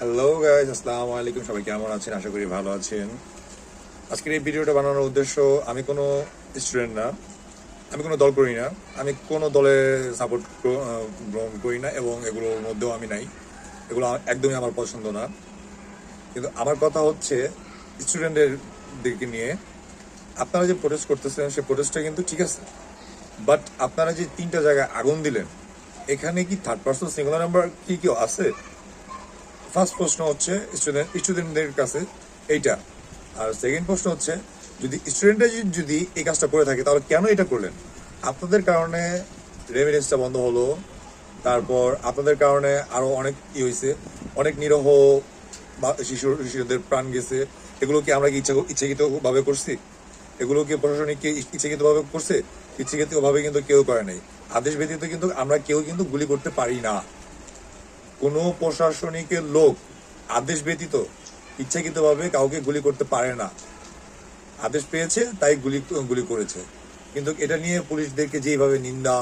Hello guys আসসালামু আলাইকুম সবাই কেমন আছেন? আশা করি ভালো আছেন। আজকের এই ভিডিওটা বানানোর উদ্দেশ্য, আমি কোনো স্টুডেন্ট না। আমি কোনো দল করি না। আমি কোনো দলে সাপোর্ট গ্রহণ করি না এবং এগুলোর মধ্যেও আমি নাই। এগুলো একদমই আমার পছন্দ না। কিন্তু আমার কথা হচ্ছে স্টুডেন্টের দিকে নিয়ে, আপনারা যে প্রোটেস্ট করতেছেন সেই প্রোটেস্টটা কিন্তু ঠিক আছে। বাট আপনারা যে তিনটা জায়গায় আগুন দিলেন, এখানে কি থার্ড পার্সন সিঙ্গুলার নাম্বার কি কেউ আছে? ফার্স্ট প্রশ্ন হচ্ছে স্টুডেন্ট স্টুডেন্টদের কাছে এইটা। আর সেকেন্ড প্রশ্ন হচ্ছে, যদি স্টুডেন্টরা যদি এই কাজটা করে থাকে, তাহলে কেন এটা করলেন? আপনাদের কারণে রেমিডেন্সটা বন্ধ হলো, তারপর আপনাদের কারণে আরও অনেক ই হয়েছে অনেক নিরহ শিশু, শিশুদের প্রাণ গেছে। এগুলো কি আমরা কি ইচ্ছা ইচ্ছাকৃত ভাবে করছি? এগুলো কি প্রশাসনিক কি ইচ্ছাকৃত করছে? ইচ্ছাকৃত ভাবে কিন্তু কেউ করে নাই। আদেশ ব্যতীত কিন্তু আমরা কেউ কিন্তু গুলি করতে পারি না। কোনো প্রশাসনিকের লোক আদেশ ব্যতীত ইচ্ছাকৃতভাবে কাউকে গুলি করতে পারে না। আদেশ পেয়েছে, তাই গুলি গুলি করেছে। কিন্তু এটা নিয়ে পুলিশদেরকে যেভাবে নিন্দা,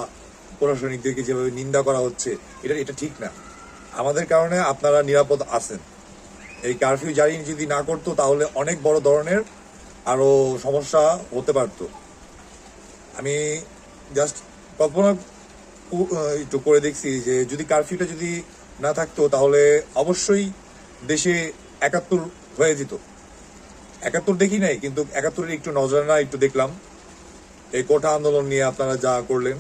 প্রশাসনিকদেরকে যেভাবে নিন্দা করা হচ্ছে, এটা এটা ঠিক না। আমাদের কারণে আপনারা নিরাপদ আছেন। এই কারফিউ জারি যদি না করতো, তাহলে অনেক বড় ধরনের আরও সমস্যা হতে পারতো। আমি জাস্ট কল্পনা একটু করে দেখছি যে যদি কারফিউটা যদি না থাকতো, তাহলে অবশ্যই দেশে একাত্তর হয়ে যেত। একাত্তর দেখি নাই, কিন্তু একাত্তরের একটু নজরানা একটু দেখলাম। এই কোটা আন্দোলন নিয়ে আপনারা যা করলেন।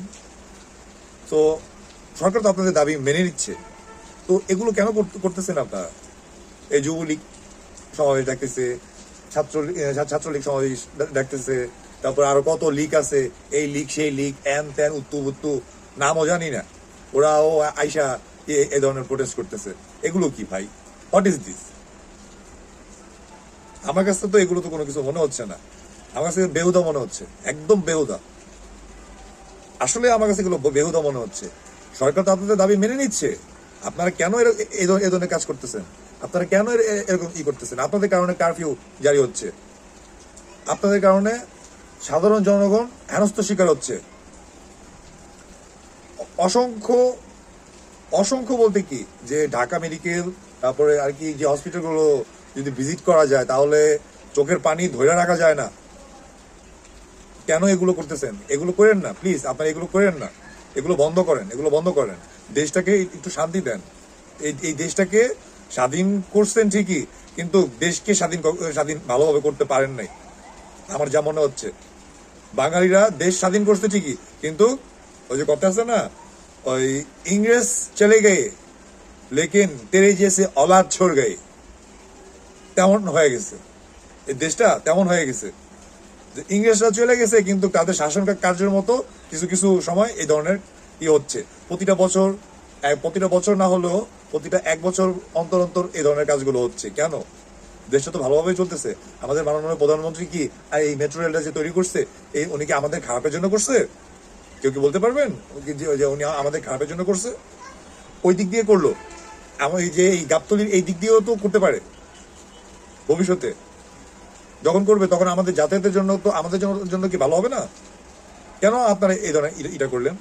তো সরকার তো আপনাদের দাবি মেনে নিচ্ছে। তো এগুলো কেন করতেছেন আপনারা? এই যুবলীগ সমাবেশ ডাকতেছে ছাত্র ছাত্রলীগ সমাবেশ ডাকতেছে, তারপর আরও কত লিগ আছে, এই লিগ, সেই লিগ, এন ত্যান উত্তু বুত্তু নামও জানি না। ওরাও আইসা এ- ধরনের প্রোটেস্ট করতেছে। এগুলো কি ভাই? হোয়াট ইজ দিস আমার কাছে তো এগুলো তো কোনো কিছু মনে হচ্ছে না। আমার কাছে বেহুদা মনে হচ্ছে, একদম বেহুদা। আসলে আমার কাছে এগুলো বেহুদা মনে হচ্ছে। সরকার তো আপনাদের দাবি মেনে নিচ্ছে। আপনারা কেন এ ধরনের কাজ করতেছেন? আপনারা কেন এরকম ই করতেছেন? আপনাদের কারণে কারফিউ জারি হচ্ছে। আপনাদের কারণে সাধারণ জনগণ হেনস্থ শিকার হচ্ছে। অসংখ্য অসংখ্য বলতে কি? যে ঢাকা মেডিকেল তারপরে আর কি যে হসপিটালগুলো যদি ভিজিট করা যায়, তাহলে চোখের পানি ধরে রাখা যায় না। কেন এগুলো করতেছেন? এগুলো করেন না প্লিজ আপনারা এগুলো করেন না। এগুলো বন্ধ করেন, এগুলো বন্ধ করেন। দেশটাকে একটু শান্তি দেন। এই এই দেশটাকে স্বাধীন করছেন ঠিকই, কিন্তু দেশকে স্বাধীন স্বাধীন ভালোভাবে করতে পারেন নাই। আমার যা মনে হচ্ছে। বাঙালিরা দেশ স্বাধীন করছে ঠিকই, কিন্তু ওই যে কথা আছে না ওই ইংরেজ চলে গিয়ে লেকিন তেরে জেসে অলাদ ছড় গয়ে তেমন হয়ে গেছে এই দেশটা তেমন হয়ে গেছে যে ইংরেজরা চলে গেছে কিন্তু তাদের শাসন কার্যের মতো কিছু কিছু সময় এই ধরনের ই হচ্ছে প্রতিটা বছর প্রতিটা বছর না হলেও প্রতিটা এক বছর অন্তর অন্তর এই ধরনের কাজগুলো হচ্ছে কেন দেশটা তো ভালোভাবেই চলতেছে। আমাদের মাননীয় প্রধানমন্ত্রী কি এই মেট্রো রেলটা যে তৈরি করছে, এই উনি কি আমাদের খারাপের জন্য করছে? কেউ কি বলতে পারবেন? যে- উনি আমাদের খারাপের জন্য করছে? ওই দিক দিয়ে করল। এই যে এই গাবতলির এই দিক দিয়েও তো করতে পারে। ভবিষ্যতে। যখন করবে, তখন আমাদের যাতায়াতের জন্য তো আমাদের জন্য কি ভালো হবে না? কেন আপনারা এই ধরনের এটা করলেন?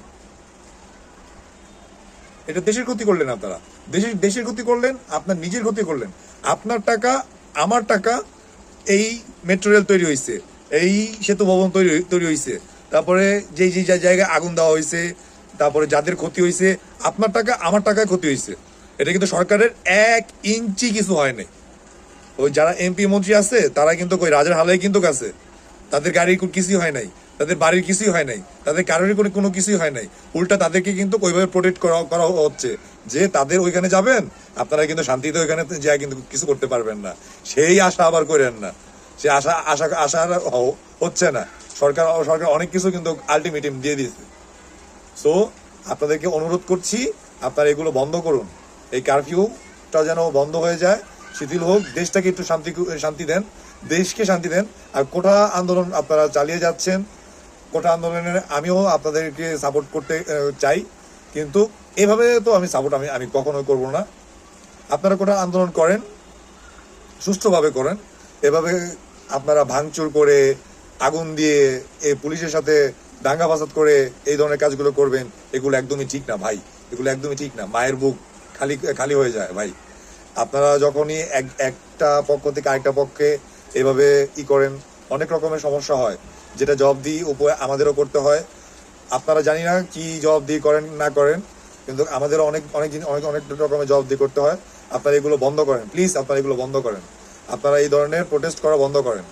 এটা দেশের ক্ষতি করলেন আপনারা। দেশের দেশের ক্ষতি করলেন, আপনার নিজের ক্ষতি করলেন। আপনার টাকা, আমার টাকা, এই মেট্রো রেল তৈরি হয়েছে এই সেতু ভবন তৈরি তৈরি হয়েছে তারপরে যেই যেই যা- জায়গায় আগুন দেওয়া হয়েছে, তারপরে যাদের ক্ষতি হয়েছে, আপনার টাকা, আমার টাকায় ক্ষতি হয়েছে। এটা কিন্তু সরকারের এক ইঞ্চি কিছু হয় নাই। ওই যারা এমপি মন্ত্রী আছে, তারা কিন্তু ওই রাজার হালাই কিন্তু আছে তাদের গাড়ির কিছুই হয় নাই, তাদের বাড়ির কিছুই হয় নাই, তাদের কারোরই কোনো কোনো কিছুই হয় নাই। উল্টা তাদেরকে কিন্তু ওইভাবে প্রোটেক্ট করা করা হচ্ছে। যে তাদের ওইখানে যাবেন, আপনারা কিন্তু শান্তিতে ওইখানে যা কিন্তু কিছু করতে পারবেন না। সেই আশা আবার করেন না। সে আশা আশা আশা হচ্ছে না। সরকার সরকার অনেক কিছু কিন্তু আলটিমেটাম দিয়ে দিয়েছে। সো আপনাদেরকে অনুরোধ করছি, আপনারা এগুলো বন্ধ করুন। এই কারফিউটা যেন বন্ধ হয়ে যায়, শিথিল হোক, দেশটাকে একটু শান্তি শান্তি দেন, দেশকে শান্তি দেন। আর কোটা আন্দোলন আপনারা চালিয়ে যাচ্ছেন, কোটা আন্দোলনের আমিও আপনাদেরকে সাপোর্ট করতে চাই। কিন্তু এভাবে তো আমি সাপোর্ট আমি আমি কখনোই করব না। আপনারা কোটা আন্দোলন করেন সুস্থভাবে করেন। এভাবে আপনারা ভাঙচুর করে আগুন দিয়ে এই পুলিশের সাথে দাঙ্গা ফাসাদ করে এই ধরনের কাজগুলো করবেন, এগুলো একদমই ঠিক না ভাই। এগুলো একদমই ঠিক না। মায়ের বুক খালি খালি হয়ে যায় ভাই। আপনারা যখনই এক, একটা পক্ষ থেকে আরেকটা পক্ষে এভাবে ই করেন, অনেক রকমের সমস্যা হয়। যেটা জব দিই উপরে আমাদেরও করতে হয়। আপনারা জানি না কি জব দিয়ে করেন, না করেন, কিন্তু আমাদের অনেক অনেক জিনিস অনেক অনেক রকমের জব দিয়ে করতে হয়। আপনারা এগুলো বন্ধ করেন। প্লিজ আপনারা এগুলো বন্ধ করেন। আপনারা এই ধরনের প্রোটেস্ট করা বন্ধ করেন।